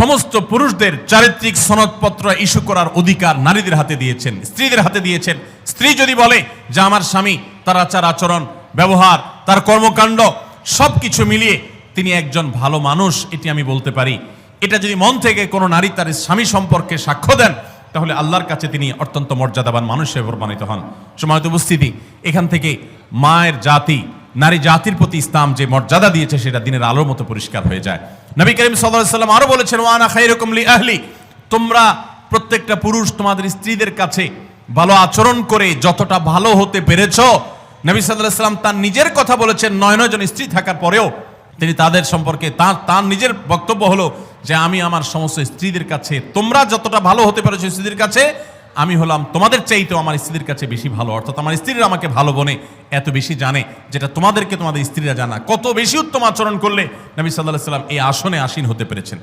সমস্ত পুরুষদের চারিত্রিক সনদপত্র ইস্যু করার অধিকার নারীদের হাতে দিয়েছেন, স্ত্রীদের হাতে দিয়েছেন। স্ত্রী যদি বলে যে আমার স্বামী তার আচার, আচরণ, ব্যবহার, তার কর্মকাণ্ড সব কিছু মিলিয়ে তিনি একজন ভালো মানুষ, এটি আমি বলতে পারি। এটা যদি মন থেকে কোনো নারী তার স্বামী সম্পর্কে সাক্ষ্য দেন, তাহলে আল্লাহর কাছে তিনি অত্যন্ত মর্যাদাবান মানুষ হিসেবে প্রমাণিত হন। সময়ত উপস্থিতি, এখান থেকে মায়ের জাতি নারী জাতির প্রতি ইসলাম যে মর্যাদা দিয়েছে, সেটা দিনের আলোর মতো পরিষ্কার হয়ে যায়। নবী করিম সাল্লাম আরও বলেছেন, ওয়ানা খাইরকম লি আহলি। তোমরা প্রত্যেকটা পুরুষ তোমাদের স্ত্রীদের কাছে ভালো আচরণ করে যতটা ভালো হতে পেরেছ, নবী সাল্লাহ সাল্লাম তার নিজের কথা বলেছেন, নয় নয় জন স্ত্রী থাকার পরেও তিনি তাদের সম্পর্কে তার তার নিজের বক্তব্য হলো যে, আমি আমার সমস্ত স্ত্রীদের কাছে, তোমরা যতটা ভালো হতে পেরেছ স্ত্রীদের কাছে আমি হলাম তোমাদের চাইতেও আমার স্ত্রীর কাছে বেশি ভালো। অর্থাৎ আমার স্ত্রীরা আমাকে ভালো বনে এত বেশি জানে যেটা তোমাদেরকে তোমাদের স্ত্রীরা জানা। কত বেশি উত্তম আচরণ করলে নবী সাল্লাহ সাল্লাম এই আসনে আসীন হতে পেরেছেন।